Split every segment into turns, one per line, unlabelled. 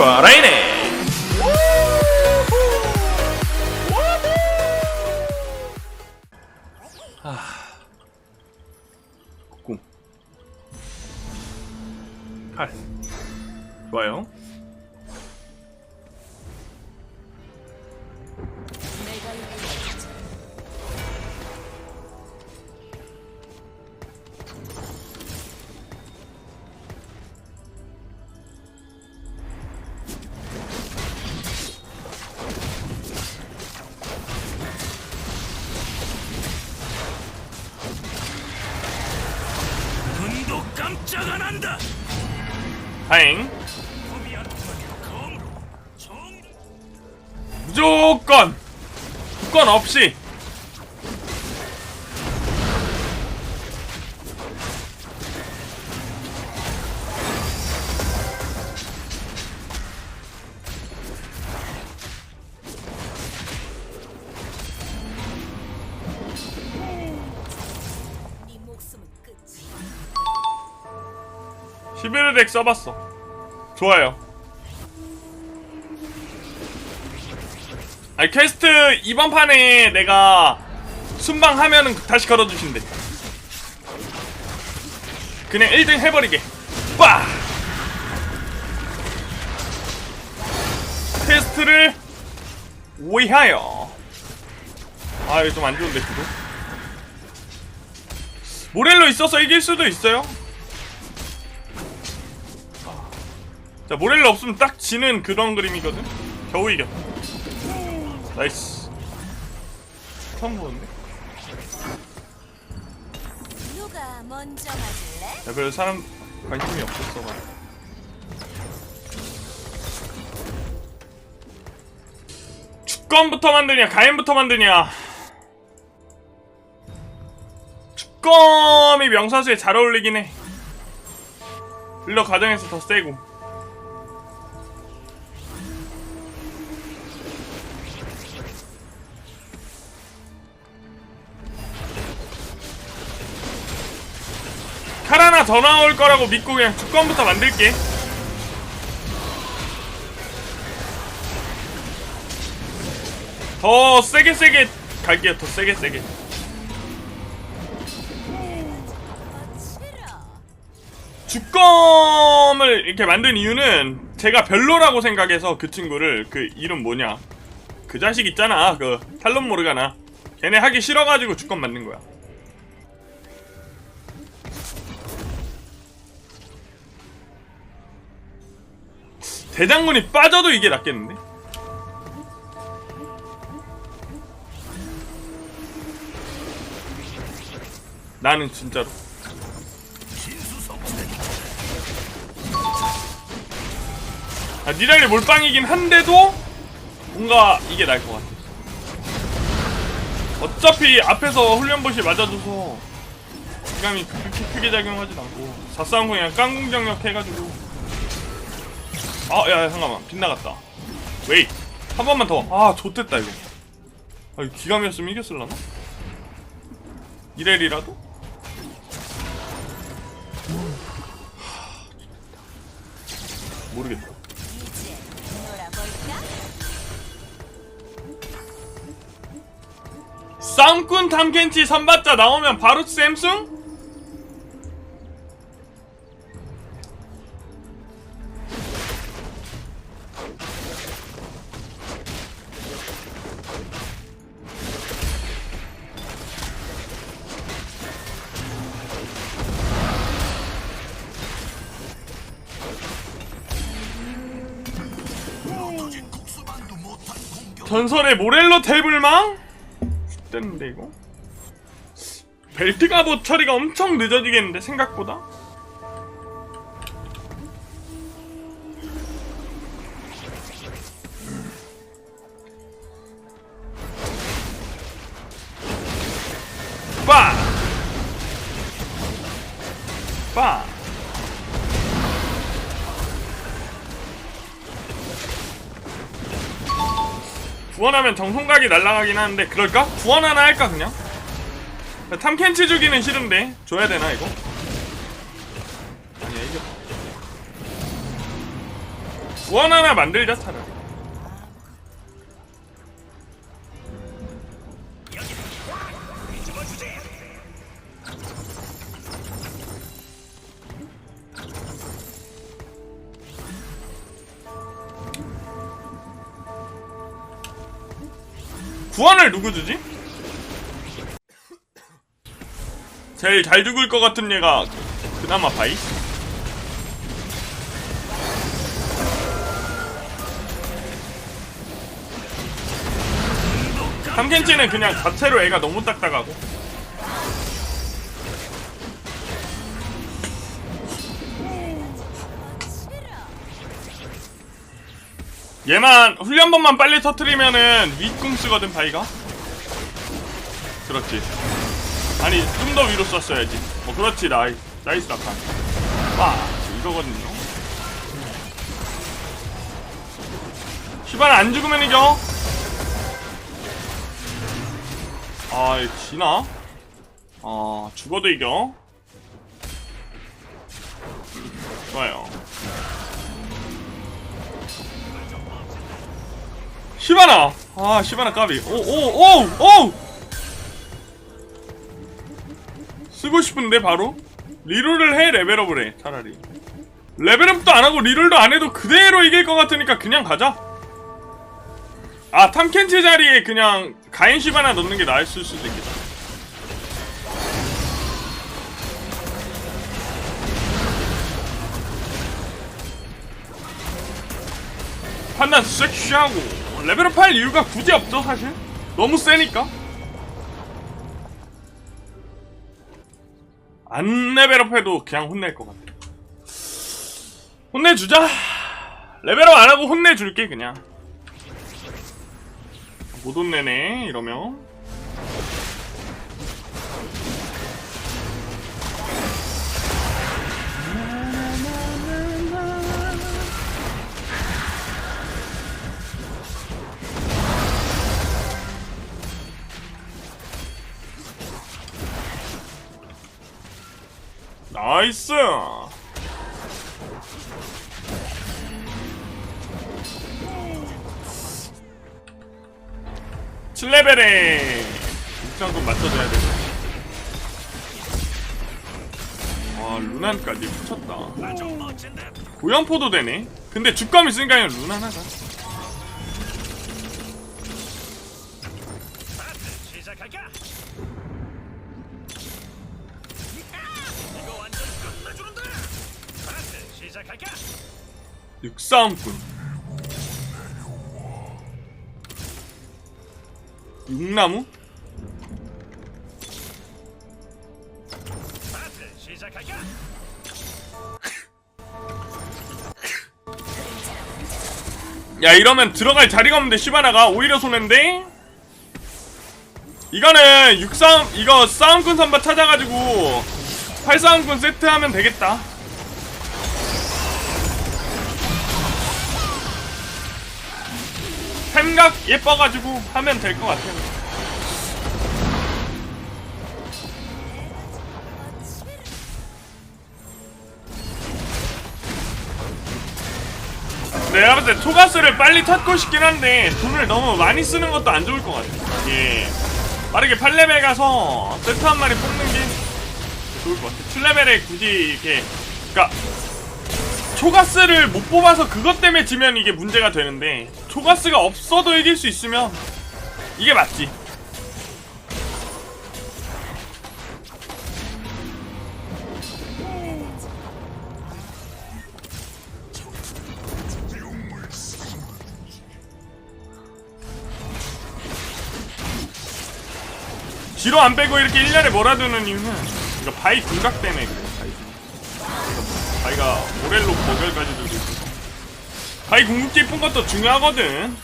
좋 다행. 무조건 조건 없이 11회 덱 써봤어. 좋아요. 아니 퀘스트 이번 판에 내가 순방하면은 다시 걸어주신대 그냥 1등 해버리게. 빠 퀘스트를 위하여. 아 이거 좀 안 좋은데 그거 모렐로 있어서 이길 수도 있어요 자 모렐로 없으면 딱 지는 그런 그림이거든? 겨우 이겼다 나이스. 처음 보는데?
누가 먼저 맞을래?
야 별로 사람 관심이 없었어 봐 주권부터 만드냐 가인부터 만드냐? 주권이 명사수에 잘 어울리긴 해. 힐러 가정에서 더 세고 더 나올 거라고 믿고 그냥 주권부터 만들게. 더 세게 세게 갈게요. 더 세게 세게. 주검을 이렇게 만든 이유는 제가 별로라고 생각해서 그 친구를 그 이름 뭐냐 그 자식 있잖아 그 탈론 모르가나 걔네 하기 싫어가지고 주검 만든 거야. 대장군이 빠져도 이게 낫겠는데? 나는 진짜로 아, 니달리 몰빵이긴 한데도 뭔가 이게 나을 것 같아. 어차피 앞에서 훈련봇이 맞아줘서 기감이 그렇게 크게 작용하진 않고 430 그냥 깡공정력 해가지고 아, 야, 야, 잠깐만. 빗나갔다. 웨이. 한 번만 더. 아, 좋됐다, 이거. 아, 이거 기감이었으면 이겼을라나? 이렐이라도? 하, 모르겠다. 쌍꾼 탐켄치 선받자 나오면 바로 샘숭? 전설의 모렐로 테이블망? 됐는데 이거? 벨트가 뭐 처리가 엄청 늦어지겠는데 생각보다? 빠! 빠! 구원하면 정성각이 날아가긴 하는데 그럴까? 구원 하나 할까 그냥? 탐켄치 주기는 싫은데 줘야 되나 이거? 아니야 이겨 구원 하나 만들자 차라리 구원을 누구 주지? 제일 잘 죽을 것 같은 얘가 그나마 바이? 삼켄치는 그냥 자체로 애가 너무 딱딱하고 얘만 훈련번만 빨리 터트리면은 윗궁 쓰거든 바이가 그렇지. 아니 좀 더 위로 썼어야지. 어 그렇지 나이. 나이스 낙한 와 이거거든요. 시발 안 죽으면 이겨? 아 지나? 아 죽어도 이겨? 좋아요. 시바나 아 시바나 까비. 오 오 오 오 쓰고 싶은데 바로? 리롤을 해 레벨업을 해 차라리. 레벨업도 안 하고 리롤도 안 해도 그대로 이길 것 같으니까 그냥 가자. 아 탐켄치 자리에 그냥 가인십 하나 넣는 게 나을 수도 있겠다. 판단 섹시하고. 레벨업 할 이유가 굳이 없죠 사실? 너무 세니까 안 레벨업해도 그냥 혼낼 것 같아 혼내주자. 레벨업 안 하고 혼내줄게 그냥. 못 혼내네 이러면 나이스 칠레벨에 입장금 맞춰줘야 돼. 와 루난까지 붙였다. 고연포도 되네. 근데 죽감 있으니까 그냥 루난 하자. 싸움꾼. 육나무? 야 이러면 들어갈 자리가 없는데 시바나가 오히려 손해인데? 이거는 육싸움 이거 싸움꾼 선바 찾아가지고 팔싸움꾼 세트하면 되겠다 햄각 예뻐가지고 하면 될 것 같아요 봤을 때 초가스를 빨리 찾고 싶긴 한데 돈을 너무 많이 쓰는 것도 안 좋을 것 같아. 예. 빠르게 8레벨 가서 세트 한 마리 뽑는 게 좋을 것 같아. 7레벨에 굳이 이렇게 그러니까 초가스를 못 뽑아서 그것 때문에 지면 이게 문제가 되는데 초가스가 없어도 이길 수 있으면 이게 맞지. 뒤로 안 빼고 이렇게 1년에 몰아두는 이유는 이거 바이 궁각 때문에 그래 바이 바이가 모렐로 거절까지 들고 있어. 바이 궁극기 푼 것도 중요하거든.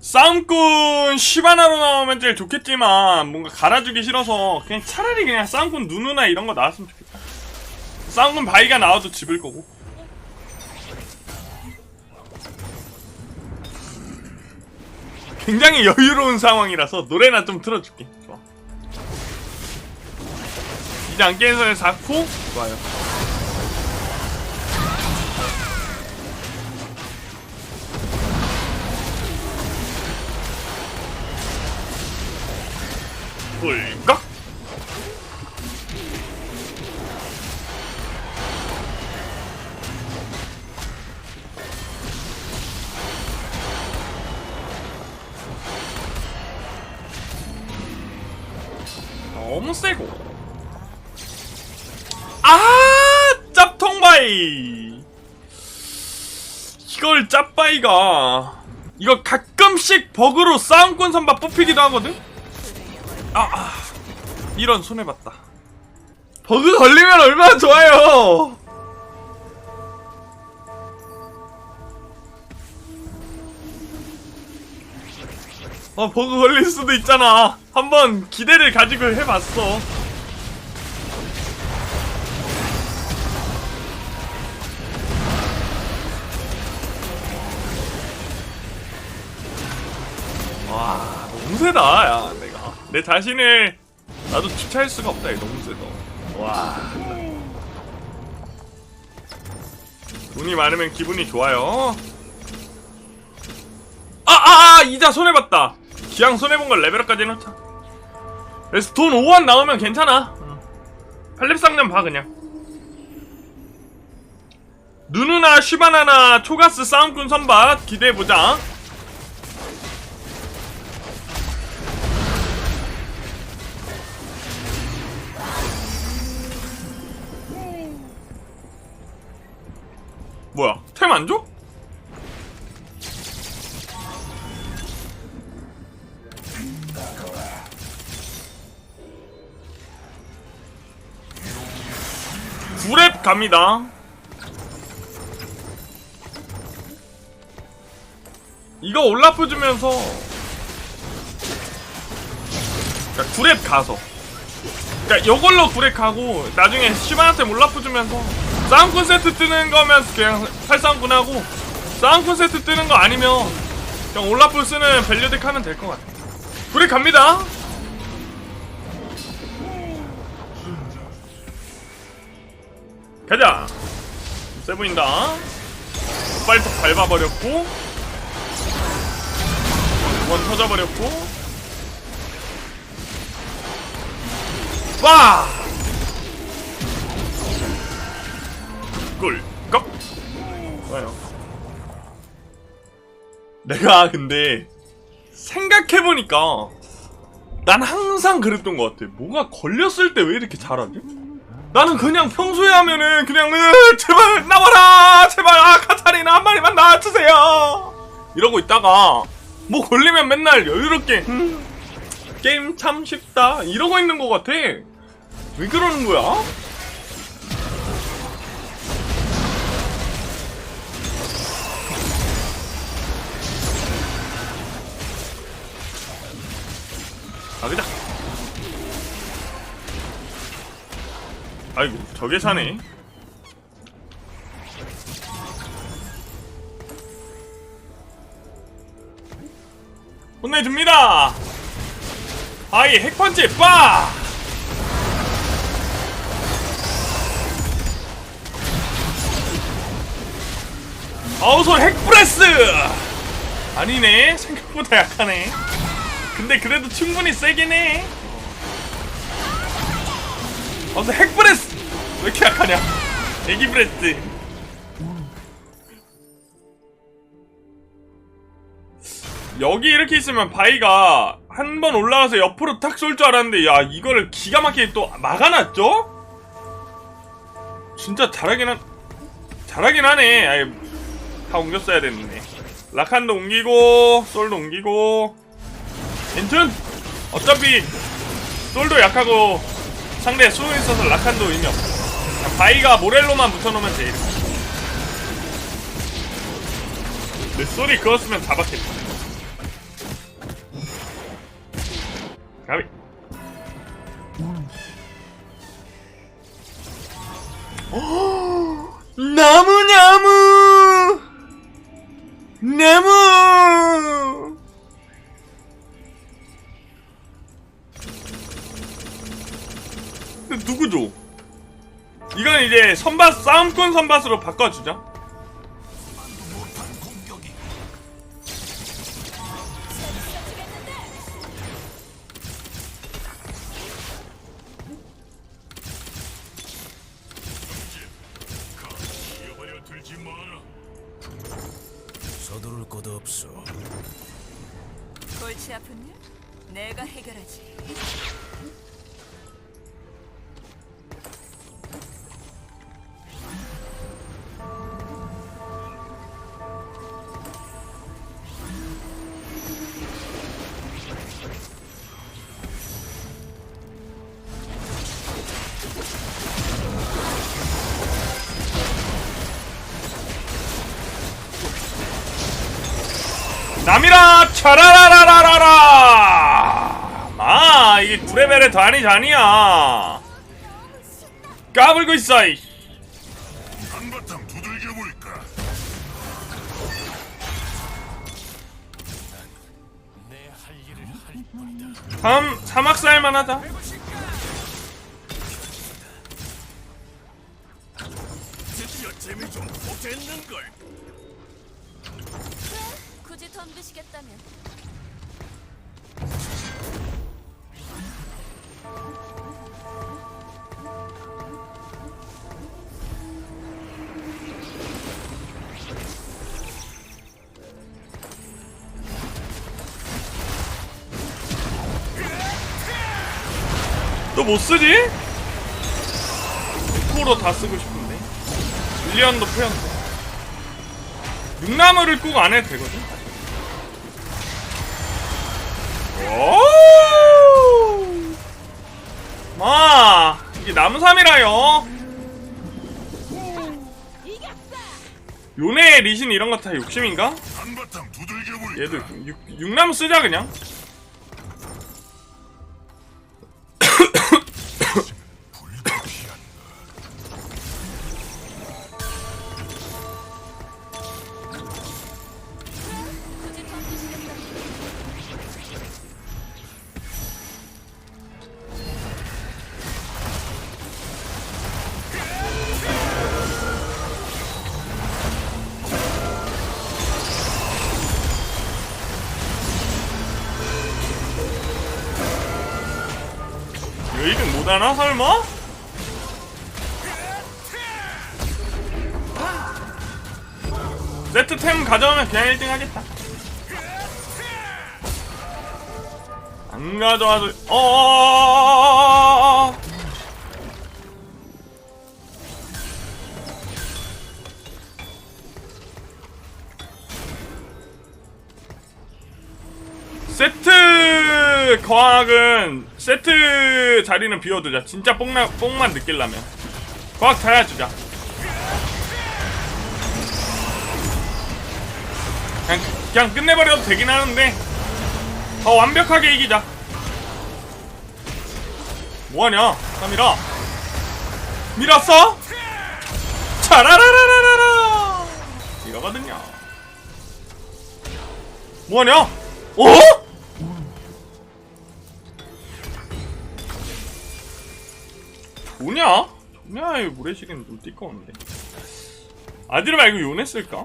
싸움꾼 시바나로 나오면 제일 좋겠지만 뭔가 갈아주기 싫어서 그냥 차라리 그냥 싸움꾼 누누나 이런 거 나왔으면 좋겠다. 싸움꾼 바위가 나와도 집을 거고 굉장히 여유로운 상황이라서 노래나 좀 틀어줄게. 좋아. 이제 안개에서의 4코? 좋아요. 버그로 싸움꾼 선바 뽑히기도 하거든? 아, 아 이런 손해봤다. 버그 걸리면 얼마나 좋아요! 어 버그 걸릴 수도 있잖아. 한번 기대를 가지고 해봤어 세다 야 내가. 내 자신을 나도 주차할 수가 없다 이거 너무 세다 와. 돈이 많으면 기분이 좋아요. 아아아 이자 손해봤다. 기왕 손해본 걸 레벨업까지 해놓자 그래서 돈 5원 나오면 괜찮아. 팔립상점 봐 그냥. 누누나 슈바나나 초가스 싸움꾼 선박 기대해보자 뭐야 템 안 줘? 구랩 갑니다. 이거 올라프 주면서 그러니까 구랩 가서 그러니까 요걸로 구랩 가고 나중에 시바한테 올라프 주면서 싸움꾼 세트 뜨는 거면 그냥 살싸움꾼 하고 싸움꾼 세트 뜨는 거 아니면 그냥 올라프 쓰는 밸류덱 하면 될 것 같아. 구랩 갑니다. 가자! 세 보인다. 빨리 밟아버렸고, 원 터져버렸고, 빠! 꿀, 꺽! 좋아요. 내가 근데, 생각해보니까, 난 항상 그랬던 것 같아. 뭐가 걸렸을 때 왜 이렇게 잘하지? 나는 그냥 평소에 하면은 그냥 으, 제발 나와라 제발 아 카타리나 한 마리만 나와주세요 이러고 있다가 뭐 걸리면 맨날 여유롭게 음, 게임 참 쉽다 이러고 있는 것 같아 왜 그러는 거야? 아 그자 아이고 저게 사네. 혼내줍니다! 아이 핵펀치 빠 아우솔 핵브레스! 아니네. 생각보다 약하네 근데 그래도 충분히 세긴 해 아, 근데 핵브레스! 왜 이렇게 약하냐? 애기 브레스. 여기 이렇게 있으면 바이가 한 번 올라가서 옆으로 탁 쏠 줄 알았는데, 야, 이거를 기가 막히게 또 막아놨죠? 진짜 잘하긴 한, 잘하긴 하네. 아예, 다 옮겼어야 됐네. 라칸도 옮기고, 솔도 옮기고. 엔튼! 어차피, 솔도 약하고, 상대 수호 있어서 라칸도 의미 없어. 바이가 모렐로만 붙여놓으면 돼. 이렇게. 내 소리 그었으면 잡았겠다. 가비. 나무 나무 나무 이제 선발 싸움꾼 선발으로
바꿔주죠.
차라라라라라라! 아, 이게 9레벨의 단이 잔이야. 까불고 있어, 이
한바탕 두들겨볼까?
다음, 사막살만 하다.
드디어 재미 좀 보겠는걸.
굳이 덤비시겠다면.
너못 쓰지? 코로 다 쓰고 싶은데. 릴리언도 표현도 육나무를 꼭 안 해도 되거든? 오! 마! 이게 남삼이라요! 요네 리신 이런 거 다 욕심인가? 얘도 육, 육나무 쓰자 그냥 되나? 설마? 세트템 가져오면 그냥 1등 하겠다. 안 가져와도 어어어어어어어. 거학은 세트 자리는 비워두자. 진짜 뽕나, 뽕만 느낄라면. 거학 자야 주자. 그냥, 그냥 끝내버려도 되긴 하는데 더 완벽하게 이기자. 뭐하냐, 카미라? 밀었어? 차라라라라라! 이거거든요. 뭐하냐? 어? 뭐냐? 뭐냐, 이 모래시계는 좀 띠꺼운데. 아디르 말고 요네 쓸까?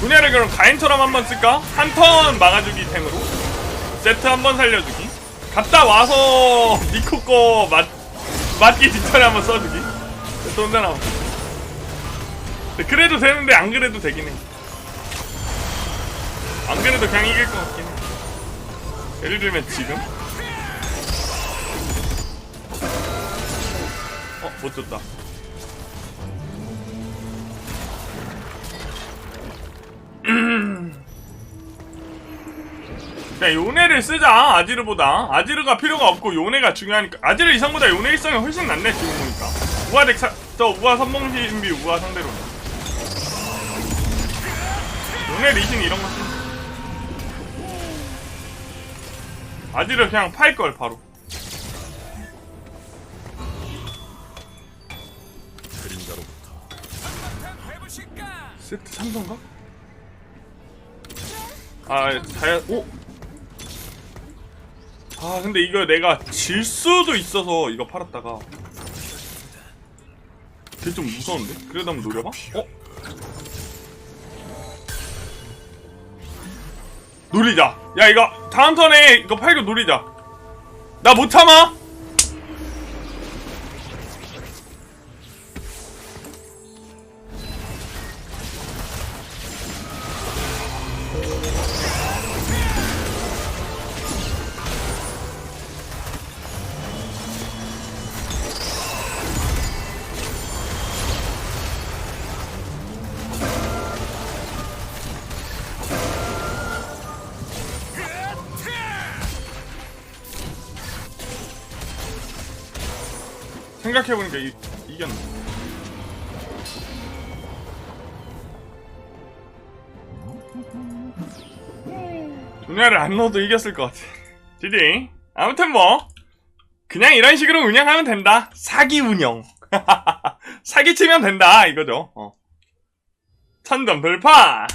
분야를 그럼 가인처럼 한번 쓸까? 한 턴 막아주기 템으로 세트 한번 살려주기 갔다 와서 니코 거 맞, 맞기 직전에 한번 써주기 나오고 근데 그래도 되는데 안 그래도 되긴 해안 그래도 그냥 이길 것 같긴 해 예를 들면 지금 줬다. 그냥 요네를 쓰자 아지르보다. 아지르가 필요가 없고 요네가 중요하니까. 아지르 이상보다 요네 일성이 훨씬 낫네 지금 보니까. 우아 덱 사, 저 우아 선봉신비 우아 상대로는 요네 리신 이런 거 쓰면 아지르 그냥 팔 걸 바로 세트 참선가? 아 자야 오 아 근데 이거 내가 질 수도 있어서 이거 팔았다가 그게 좀 무서운데? 그래도 한번 노려봐? 어? 노리자 야 이거 다음 턴에 이거 팔고 노리자 나 못 참아 생각해보니까 이, 이겼네. 분야를 안 넣어도 이겼을 것 같아. 지디 아무튼 뭐 그냥 이런 식으로 운영하면 된다. 사기 운영. 사기 치면 된다 이거죠. 어. 천점 돌파